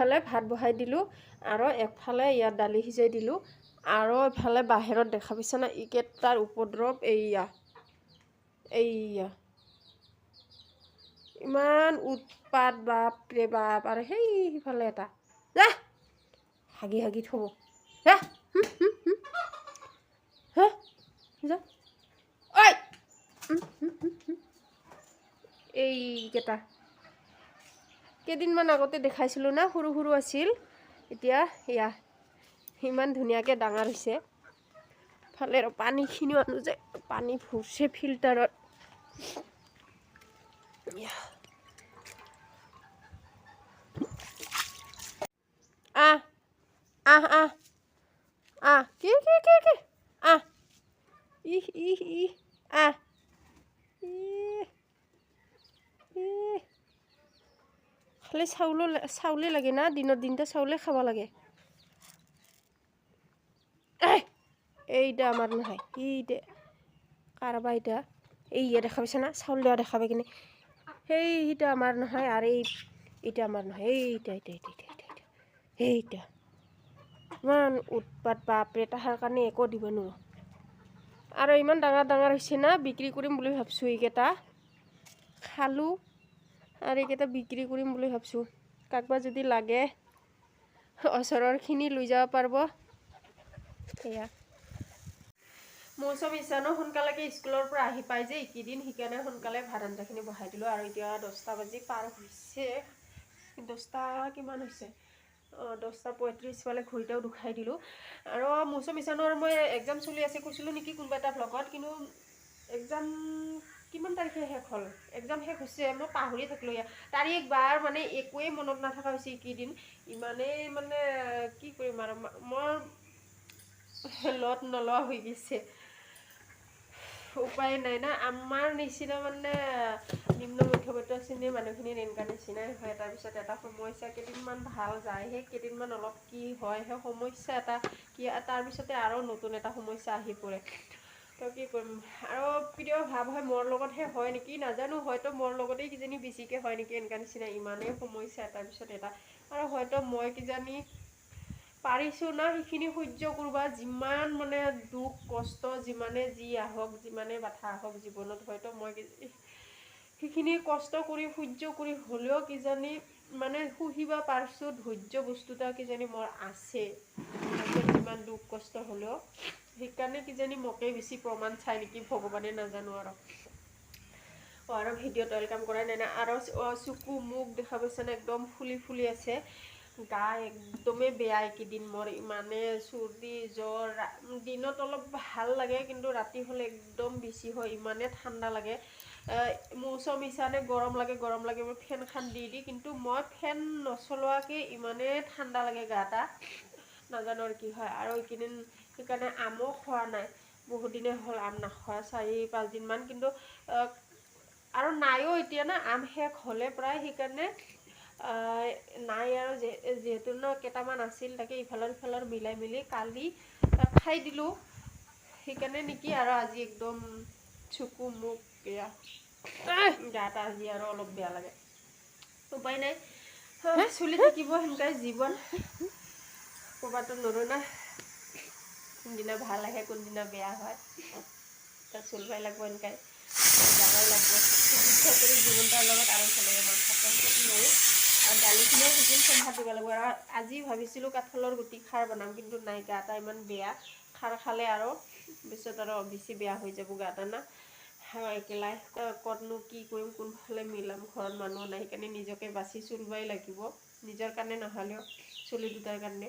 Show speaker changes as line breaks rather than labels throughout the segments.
ভাত বহাই দিলোঁ আৰু এফালে ইয়াত দালি সিজাই দিলোঁ। আৰু এফালে বাহিৰত দেখা পাইছে না ইকেইটাৰ উপদ্ৰৱ এইয়া এইয়া। ইমান উৎপাত বাপৰে বাপ, আৰু সেই সিফালে এটা। যা, হাগি হাগি থ'ব। যা। হা, যা। ঐ। এইকেইটা কেইদিনমান আগতে দেখাইছিলোঁ না, সৰু সৰু আছিল। এতিয়া এয়া ইমান ধুনীয়াকৈ ডাঙৰ হৈছে। ফালে পানীখিনিও আনো যে, পানী ভৰছে ফিল্টাৰত। আহ আহ আহ কি কি কি কি আহ ইহ ইহ ইহ আহ ইহ ইহ খালি চাউলো চাউলে লাগে না দিনৰ দিনতে চাউলে খাব লাগে। এইটা আমাৰ নহয় এইটা কাৰবা এইটা এইয়া দেখা পাইছে না চাউল দেওয়া দেখা পাই কিনে। সেইটা আমাৰ নহয়, আৰু এই এইটা আমাৰ নহয়। এইটা এইটা এইটা এইটা এইটা এইটা এইটা ইমান উৎপাত বাপৰে, তাহাৰ কাৰণে একো দিব নোৱাৰো। আৰু ইমান ডাঙৰ ডাঙৰ হৈছে না, বিক্ৰী কৰিম বুলি ভাবছোঁ এইকেইটা। খালোঁ। আৰু এইকেইটা বিক্ৰী কৰিম বুলি ভাবছোঁ। কাকবা যদি লাগে, ওচৰৰখিনি লৈ যাব পাৰিব। সেয়া মৌচুম ইছানো সোনকালেকে স্কুলৰ পৰা আহি পাই যে এইকেইদিন, সেইকাৰণে সোনকালে ভাত আঞ্জাখিনি বহাই দিলোঁ। আৰু এতিয়া দহটা বাজি পাৰ হৈছে। দহটা কিমান হৈছে? দহটা পঁয়ত্ৰিছ ফালে ঘড়ীটাও দুখাই দিলোঁ। আৰু মৌচুম ইছানৰ মই এক্সাম চলি আছে, কৈছিলোঁ নেকি কোনোবা এটা ভ্লগত কিন্তু এক্সাম কিমান তাৰিখে শেষ হ'ল? এক্সাম শেষ হৈছে মই পাহৰি থাকিলোঁ ইয়াত তাৰিখ বাৰ মানে একোৱেই মনত নাথকা হৈছে এইকেইদিন। ইমানেই মানে কি কৰিম আৰু? মোৰ লত নলোৱা হৈ গৈছে। উপায় নাই না। আমাৰ নিচিনা মানে নিম্ন মধ্যবিত্ত শ্ৰেণীৰ মানুহখিনিৰ এনেকুৱা নিচিনাই হয়। তাৰপিছত এটা সমস্যা কেইদিনমান ভাল যায়। সেই কেইদিনমান অলপ কি হয় সেই সমস্যা এটা কি তাৰপিছতে আৰু নতুন এটা সমস্যা আহি পৰে। তো কি কৰিম? আৰু কেতিয়াবা ভাব হয় মোৰ লগতহে হয় নেকি? নাজানো হয়তো মোৰ লগতেই কিজানি বেছিকৈ হয় নেকি? এনেকুৱা নিচিনা ইমানেই সমস্যা এটাৰ পিছত এটা। আৰু হয়তো মই কিজানি পাৰিছোঁ না সেইখিনি সহ্য কৰবা যিমান মানে দুখ কষ্ট যিমানে যি আহক যিমানে বাধা আহক জীৱনত হয়তো মই সেইখিনি কষ্ট কৰি সহ্য কৰি হ'লেও কিজানি মানে শুহিব পাৰছোঁ ধৈৰ্য বস্তু এটা কিজানি মোৰ আছে। যিমান দুখ কষ্ট হ'লেও। সেইকাৰণে কিজানি মোকেই বেছি প্ৰমাণ চাই নেকি ভগৱানে নাজানো আৰু। অঁ, আৰু ভিডিঅ'ত ৱেলকাম কৰাই নাই না আৰু চকু মুখ দেখা পাইছেনে একদম ফুলি ফুলি আছে। গা একদমেই বেয়া এইকেইদিন মোৰ ইমানে চৰ্দি জ্বৰ দিনত অলপ ভাল লাগে কিন্তু ৰাতি হ'লে একদম বেছি হয় ইমানে ঠাণ্ডা লাগে। মৌচম ইচানে গৰম লাগে গৰম লাগে মই ফেনখন দি দি কিন্তু মই ফেন নচলোৱাকৈ ইমানেই ঠাণ্ডা লাগে গা এটা নাজানো আৰু কি হয় আৰু এইকেইদিন সেইকাৰণে আমো খোৱা নাই। বহুত দিনে হ'ল আম নাখোৱা চাৰি পাঁচদিনমান কিন্তু আৰু নাইও এতিয়া না আম শেষ হ'লে প্ৰায় সেইকাৰণে নাই আৰু যিহে- যিহেতু ন কেইটামান আছিল তাকে ইফালৰ সিফালৰ মিলাই মিলি কালি খাই দিলোঁ। সেইকাৰণে নেকি আৰু আজি একদম চকু মুখ বেয়া গাটা আজি আৰু অলপ বেয়া লাগে। উপায় নাই। চলি থাকিব সেনেকুৱাই জীৱন। ক'ৰবাতো নৰো না। কোনদিনা ভাল আহে কোনদিনা বেয়া হয়। তাত চলিবই লাগব এনেকাই। যাবই লাগব। যুদ্ধ কৰি জীৱনটাৰ লগত আৰু মন থাকে নৰো আৰু দালিখিনিও সিজিন সম্ভাত দিব লাগিব। আৰু আজি ভাবিছিলোঁ কাঠলৰ গুটি খাৰ বনাম কিন্তু নাই গা এটা ইমান বেয়া। খাৰ খালে আৰু পিছত আৰু বেছি বেয়া হৈ যাব গা এটা না একেলাই ক'তনো কি কৰিম কোনফালে মিলাম ঘৰত মানুহ নাই। সেইকাৰণে নিজকে বাচি চলিবই লাগিব। নিজৰ কাৰণে নহ'লেও চলি দুটাৰ কাৰণে।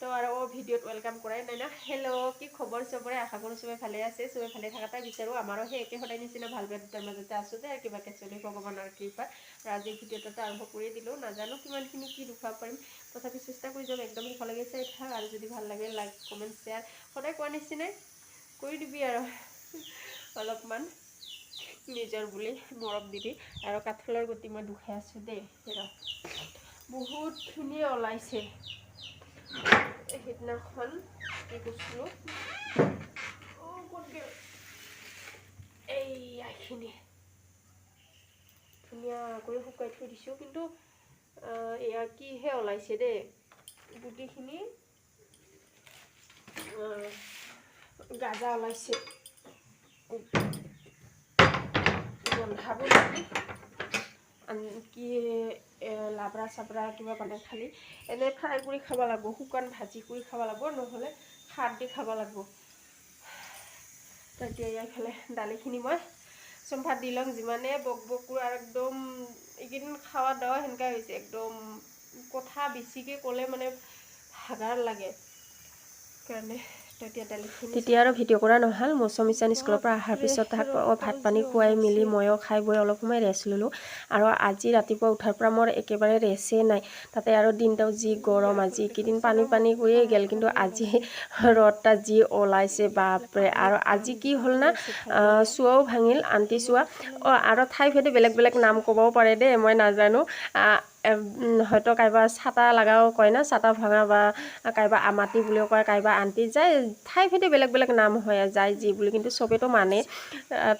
তো আৰু ভিডিঅ'ত ৱেলকাম কৰাই নাই না। হেল্ল' কি খবৰ চবৰে? আশা কৰোঁ চবে ভালে আছে। চবে ভালে থকাটাই বিচাৰোঁ। আমাৰো সেই একে সদায় নিচিনা ভালো বেয়া দুটাৰ মাজতে আছোঁ যে কিবাকৈ চলি ভগৱানৰ কৃপাত আৰু আজি ভিডিঅ'টো আৰম্ভ কৰি দিলোঁ। নাজানো কিমানখিনি কি দেখুৱাব পাৰিম। তথাপি চেষ্টা কৰি যাম একদম শেষলৈকে চাই থাক। আৰু যদি ভালো লাগে লাইক কমেণ্ট শ্বেয়াৰ সদায় কোৱা নিচিনাই কৰি দিবি আৰু। অলপমান নিজৰ বুলি মৰম দিবি। আৰু কাঠলৰ গুটি মই দুখাই আছোঁ দেই। বহুত ধুনীয়া ওলাইছে। সেইদিনাখন কি কৈছিলোঁ? এইখিনি ধুনীয়া কৰি শুকাই থৈ দিছোঁ কিন্তু এয়া কিহে ওলাইছে দেই? গুটিখিনি গাজা ওলাইছে। বন্ধাব লাগি আনকি লাবৰা চাবৰা কিবা মানে খালি। এনে ফ্ৰাই কৰি খাব লাগিব শুকান ভাজি কৰি খাব লাগিব নহ'লে খাৰ দি খাব লাগিব। তেতিয়া এইফালে দালিখিনি মই চম্ভাত দি ল'ম যিমানে বক বকো আৰু একদম এইকেইদিন খাৱা দাৱা সেনেকুৱা হৈছে একদম কথা বেছিকৈ ক'লে মানে ভাগাৰ লাগে। সেইকাৰণে তেতিয়া
আৰু ভিডিঅ' কৰা নহ'ল। মৌচুমী চান স্কুলৰ পৰা অহাৰ পিছত তাক ভাত পানী খুৱাই মেলি ময়ো খাই বৈ অলপ সময় ৰেষ্ট ল'লোঁ। আৰু আজি ৰাতিপুৱা উঠাৰ পৰা মোৰ একেবাৰে ৰেষ্টেই নাই। তাতে আৰু দিনটাও যি গৰম আজি এইকেইদিন পানী পানী কৰিয়ে গ'ল। কিন্তু আজি ৰ'দটা যি ওলাইছে বাপৰে! আৰু আজি কি হ'ল না চোৱাও ভাঙিল আণ্টি চোৱা। অঁ আৰু ঠাই ভেদে বেলেগ বেলেগ নাম ক'বও পাৰে দেই মই নাজানো। হয়তো কাৰোবাৰ চাটা লগাও কয় না চাটা ভাঙা বা কাৰোবাৰ আমাতি বুলিও কয়, কাৰোবাৰ আণ্টি যায় ঠাই বেলেগ বেলেগ নাম হয় যায় যি বুলি কিন্তু চবেতো মানে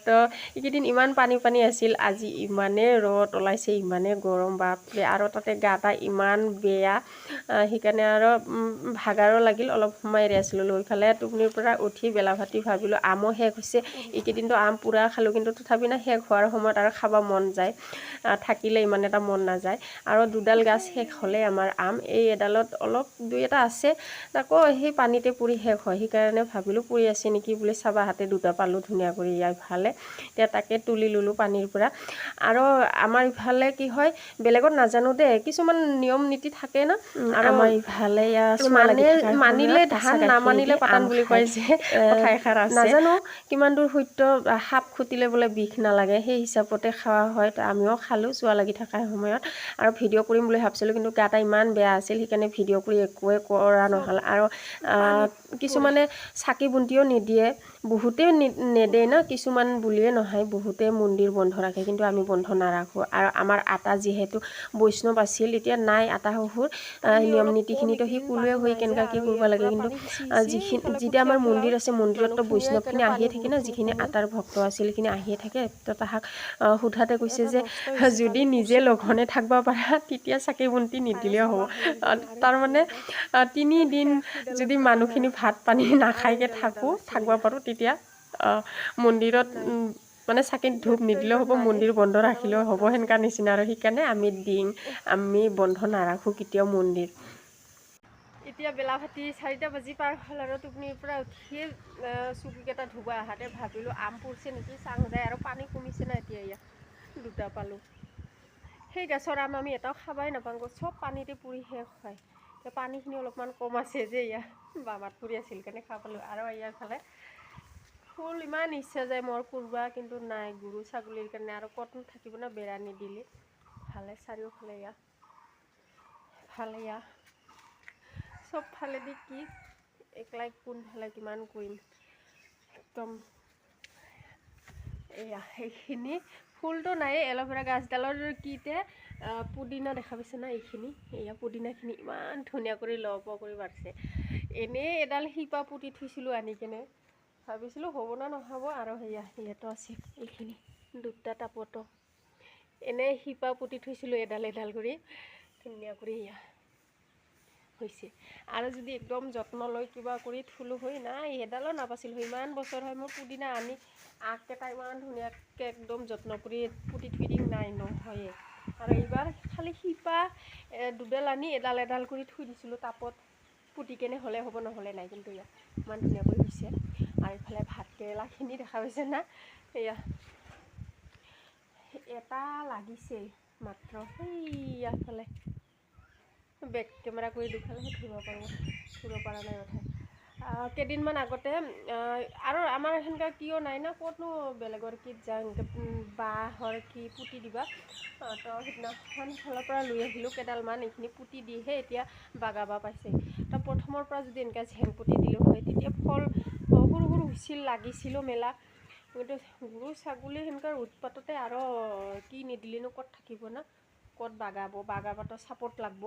তো এইকেইদিন ইমান পানী পানী আছিল, আজি ইমানেই ৰ'দ ওলাইছে ইমানেই গৰম, বাপৰে, আৰু তাতে গাটা ইমান বেয়া। সেইকাৰণে আৰু ভাগাৰো লাগিল, অলপ সময় ৰেষ্ট ল'লোঁ ইফালে টোপনিৰ পৰা উঠি বেলা ভাতি ভাবিলোঁ আমো শেষ হৈছে। এইকেইদিনতো আম পূৰা খালোঁ, কিন্তু তথাপি না শেষ হোৱাৰ সময়ত আৰু খাব মন যায়। থাকিলে ইমান এটা মন নাযায়। আৰু দুডাল গাছ শেষ হ'লে আমাৰ আম। এই এডালত অলপ দুই এটা আছে। আকৌ সেই পানীতে পৰি শেষ হয়। সেইকাৰণে ভাবিলোঁ পৰি আছে নেকি বুলি চাবা। হাতে দুটা পালোঁ ধুনীয়া কৰি ইয়াৰ ইফালে এতিয়া তাকে তুলি ল'লোঁ পানীৰ পৰা। আৰু আমাৰ ইফালে কি হয় বেলেগত নাজানো দেই। কিছুমান নিয়ম নীতি থাকে না। আৰু আমাৰ ইফালে মানে মানিলে ধান নামানিলে পাতান বুলি কয় যে কথা এষাৰ আছে। নাজানো কিমান দূৰ সত্য সাপ খুটিলে বোলে বিষ নালাগে। সেই হিচাপতে খোৱা হয়। আমিও খালোঁ চোৱা লাগি থকাৰ সময়ত। আৰু ভিডিঅ' কৰিম বুলি ভাবিছিলোঁ কিন্তু গা এটা ইমান বেয়া আছিল সেইকাৰণে ভিডিঅ' কৰি একোৱে কৰা নহ'ল। আৰু কিছুমানে চাকি বন্তিও নিদিয়ে। বহুতেই নি- নেদেই না, কিছুমান বুলিয়ে নহয়, বহুতে মন্দিৰ বন্ধ ৰাখে, কিন্তু আমি বন্ধ নাৰাখোঁ। আৰু আমাৰ আটা যিহেতু বৈষ্ণৱ আছিল, এতিয়া নাই আটা শহুৰ নিয়ম নীতিখিনিতো সি ক'লোৱে হৈ কি কৰিব লাগে, কিন্তু যিখিনি যেতিয়া আমাৰ মন্দিৰ আছে, মন্দিৰততো বৈষ্ণৱখিনি আহিয়ে থাকে না, যিখিনি আটাৰ ভক্ত আছিল, সেইখিনি আহিয়ে থাকে। তো তাহাক সোধাতে কৈছে যে যদি নিজে লঘনে থাকিব পাৰা, তেতিয়া চাকি বন্তি নিদিলেও হ'ব। তাৰমানে তিনিদিন যদি মানুহখিনি ভাত পানী নাখাইকৈ থাকোঁ, থাকিব পাৰোঁ তেতিয়া মন্দিৰত মানে চাকিত ধূপ নিদিলেও হ'ব মন্দিৰ বন্ধ ৰাখিলেও হ'ব সেনেকুৱা নিচিনা আৰু সেইকাৰণে আমি দিন আমি বন্ধ নাৰাখোঁ কেতিয়াও মন্দিৰ।
এতিয়া বেলা ভাতি চাৰিটা বাজি পাৰ হ'ল আৰু টোপনিৰ পৰা উঠিয়ে চকুকেইটা ধুব আহাতে ভাবিলোঁ আম পৰিছে নেকি চাং যায় আৰু পানী কমিছে না এতিয়া ইয়াত দুটা পালোঁ। সেই গছৰ আম আমি এটাও খাবাই নাপাওঁ চব পানীতে পৰি শেষ হয়। পানীখিনি অলপমান কম আছে যে ইয়াত বাবাত পৰি আছিল কাৰণে খাব পালোঁ। আৰু ইয়াৰ ফালে ফুল ইমান ইচ্ছা যায় মোৰ কৰবা কিন্তু নাই গৰু। ছাগলীৰ কাৰণে আৰু ক'তনো থাকিব না বেৰা নিদিলে। ভালে চাৰিওফালে ইয়াত ভালে ইয়াত চব ফালেদি কি একলাই কোনফালে কিমান কৰিম। একদম এয়া সেইখিনি ফুলটো নাই এল'ভেৰা গাছডালৰ কিতে পুদিনা দেখা পাইছে না এইখিনি? এয়া পুদিনাখিনি ইমান ধুনীয়া কৰি ল প কৰি বাঢ়িছে। এনেই এডাল শিপা পুতি থৈছিলোঁ আনি কেনে। ভাবিছিলোঁ হ'ব না নহ'ব আৰু সেয়া ইয়াতো আছে এইখিনি। দুটা টাপতো। এনেই শিপা পুতি থৈছিলোঁ এডাল এডাল কৰি। ধুনীয়া কৰি এয়া হৈছে। আৰু যদি একদম যত্ন লৈ কিবা কৰি থলোঁ হয় নাই এডালো নাপাছিল ইমান বছৰ হয় মোৰ পুদিনা আনি আগকেইটা ইমান ধুনীয়াকৈ একদম যত্ন কৰি পুতি থৈ দিম নাই নহয়ে। আৰু এইবাৰ খালি শিপা দুডাল আনি এডাল এডাল কৰি থৈ দিছিলোঁ টাপত। পুতি কেনে হ'লে হ'ব নহ'লে নাই কিন্তু ইয়াত। ইমান ধুনীয়াকৈ হৈছে। আৰু ইফালে ভাত কেৰেলাখিনি দেখা পাইছে না? এয়া এটা লাগিছে মাত্ৰ। সেইয়া ফালে বেক কেমেৰা কৰি দুফালেহে ধৰিব পাৰোঁ ধৰিব পৰা নাই কথা কেইদিনমান আগতে আৰু আমাৰ সেনেকুৱা কিয় নাই না? ক'তনো বেলেগৰ কিত যাওঁ বাঁহৰ কি পুতি দিবা? তো সিদিনাখন ফালৰ পৰা লৈ আহিলোঁ কেইডালমান এইখিনি পুতি দিহে এতিয়া বাগাব পাইছে। তো প্ৰথমৰ পৰা যদি এনেকৈ ঝেং পুতি দিলোঁ হয় তেতিয়া ফল হৈছিল লাগিছিলো মেলা। কিন্তু গৰু ছাগলী সেনেকুৱা উৎপাততে আৰু কি নিদিলেনো ক'ত থাকিব না? ক'ত বাগাব? বাগাবতো চাপৰ্ট লাগব।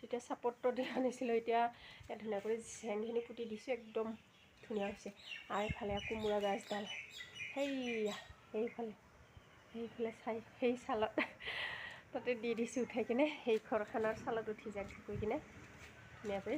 তেতিয়া চাপৰ্টটো দি আনিছিলোঁ এতিয়া ধুনীয়া কৰি জেংখিনি পুতি দিছোঁ একদম ধুনীয়া হৈছে। আৰু এইফালে কোমোৰা গাছডাল। সেইয়া সেইফালে সেইফালে চাই সেই চালত তাতে দি দিছোঁ উঠাই কিনে। সেই ঘৰখনৰ চালত উঠি যাক কৈ কিনে। ধুনীয়াকৈ